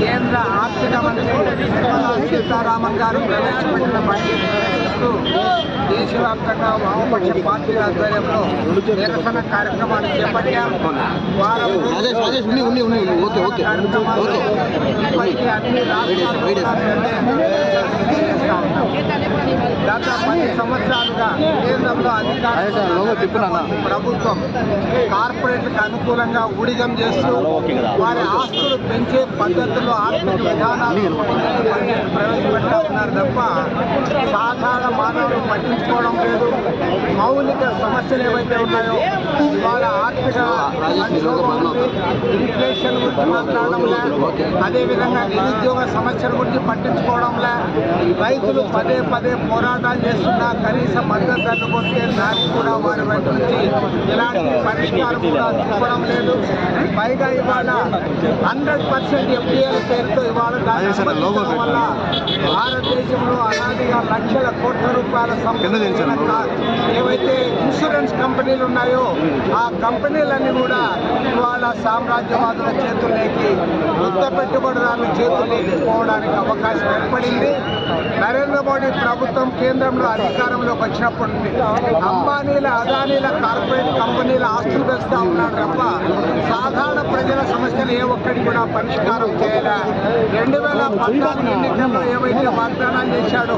కేంద్ర ఆర్థిక మంత్రి నిర్మలా సీతారామన్ గారు ప్రవేశపెట్టిన బడ్జెట్ ప్రవేశిస్తూ దేశవ్యాప్తంగా వామపక్ష పార్టీల ఆధ్వర్యంలో నిరసన కార్యక్రమాలు చేపట్టారు. కార్యక్రమాలు అన్ని రాష్ట్రాలు గత పది సంవత్సరాలుగా కేంద్రంలో అదే సార్, లోగో తిప్పు నాన్న. అధికారం ప్రభుత్వం కార్పొరేట్లకు అనుకూలంగా ఊడిగం చేస్తూ వారి ఆస్తులు పెంచే పద్ధతుల్లో ఆర్థిక విధానాలు ఉన్నారు తప్ప సాధారణ మానవులు పట్టించుకోవడం లేదు. మౌలిక సమస్యలు ఏవైతే ఉన్నాయో ఇవాళ ఆర్థిక ఇన్ఫ్లేషన్ గురించి మాట్లాడడం లేదు. అదేవిధంగా నిరుద్యోగ సమస్యల గురించి పట్టించుకోవడం లే రైతులు పదే పదే పోరాటాలు చేస్తున్నా కనీస మద్దతు ధరలు పొందే దానికి కూడా వారి వైపు నుంచి ఎలాంటి పరిష్కారం కూడా చూపడం లేదు పైగా ఇవాళ హండ్రెడ్ పర్సెంట్ ఎఫ్డిఎల్ పేరుతో ఇవాళ వల్ల భారతదేశంలో అనాదిగా లక్షల కోట్ల రూపాయల సంపద. ఏవైతే ఇన్సూరెన్స్ కంపెనీలు ఉన్నాయో ఆ కంపెనీలన్నీ కూడా ఇవాళ సామ్రాజ్యవాదుల చేతుల్లోకి వృత్త పెట్టుబడిదారుల చేతుల్లోకి పోవడానికి అవకాశం ఏర్పడింది. నరేంద్ర మోడీ ప్రభుత్వం కేంద్రంలో అధికారంలోకి వచ్చినప్పటి నుండి అంబానీల అదానీల కార్పొరేట్ కంపెనీల ఆస్తులు పెంచుతా ఉన్నాడు తప్ప సాధారణ ప్రజల సమస్యలు ఏ ఒక్కటి కూడా పరిష్కారం చేయలే. రెండు వేల పద్నాలుగు ఎన్నికల్లో ఏవైతే వాగ్దానాలు చేశాడో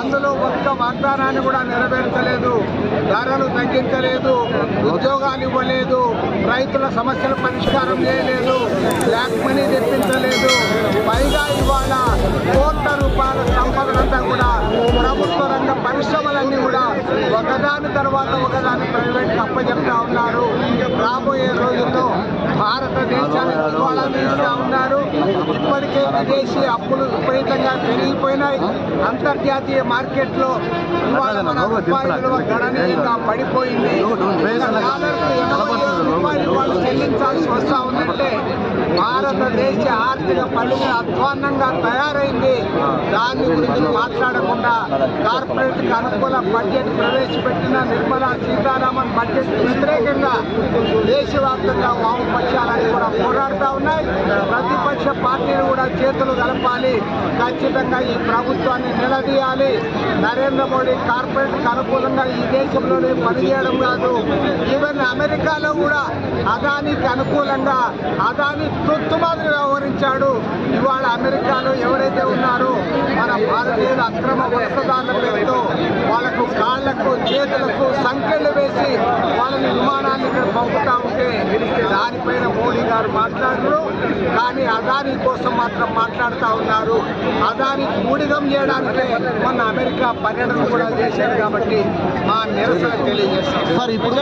అందులో ఒక్క వాగ్దానాన్ని కూడా నెరవేర్చలేదు ధరలు తగ్గించలేదు ఉద్యోగాలు ఇవ్వలేదు రైతుల సమస్యలు పరిష్కారం చేయలేదు బ్లాక్ మనీ తెప్పించలేదు పైగా ఇవాళ కోట్ల రూపాయల సంపదనంతా కూడా ప్రభుత్వ రంగ పరిశ్రమలన్నీ కూడా ఒకదాని తర్వాత ఒకదాని ఇప్పటికే విదేశీ అప్పులు విపరీతంగా పెరిగిపోయినాయి. అంతర్జాతీయ మార్కెట్లో గణనీయంగా పడిపోయింది. డాలర్కు ఎనభై ఏడు రూపాయలు వాళ్ళు చెల్లించాల్సి వస్తా ఉందంటే భారతదేశ ఆర్థిక పరిస్థితి అధ్వాన్నంగా తయారైంది. దాని గురించి మాట్లాడకుండా కార్పొరేట్కి అనుకూల బడ్జెట్ ప్రవేశపెట్టిన నిర్మలా సీతారామన్ బడ్జెట్ వ్యతిరేకంగా దేశవ్యాప్తంగా వామపక్షాలని కూడా పోరాడుతూ ఉన్నాయి. ప్రతిపక్ష పార్టీలు కూడా చేతులు కలపాలి. ఖచ్చితంగా ఈ ప్రభుత్వాన్ని నిలదీయాలి. నరేంద్ర మోడీ కార్పొరేట్కి అనుకూలంగా ఈ దేశంలోనే పనిచేయడం కాదు. ఈవెన్ అమెరికాలో కూడా అదానికి అనుకూలంగా అదాని తొత్తు మాదిరి వ్యవహరించాడు. ఇవాళ అమెరికాలో ఎవరైతే ఉన్నారో మన భారతీయుల అక్రమ వలసదారుల పేరుతో వాళ్ళకు కాళ్ళకు చేతులకు సంఖ్యలు వేసి వాళ్ళని విమానాన్ని ఇక్కడ పంపుతా ఉంటే దానిపైన మోడీ గారు మాట్లాడరు. కానీ అదాని కోసం మాత్రం మాట్లాడుతూ ఉన్నారు. అదానికి ఊడిగం చేయడానికే మొన్న అమెరికా పర్యటన కూడా చేశారు కాబట్టి మా నిరసన తెలియజేస్తాం. సార్ ఇప్పుడు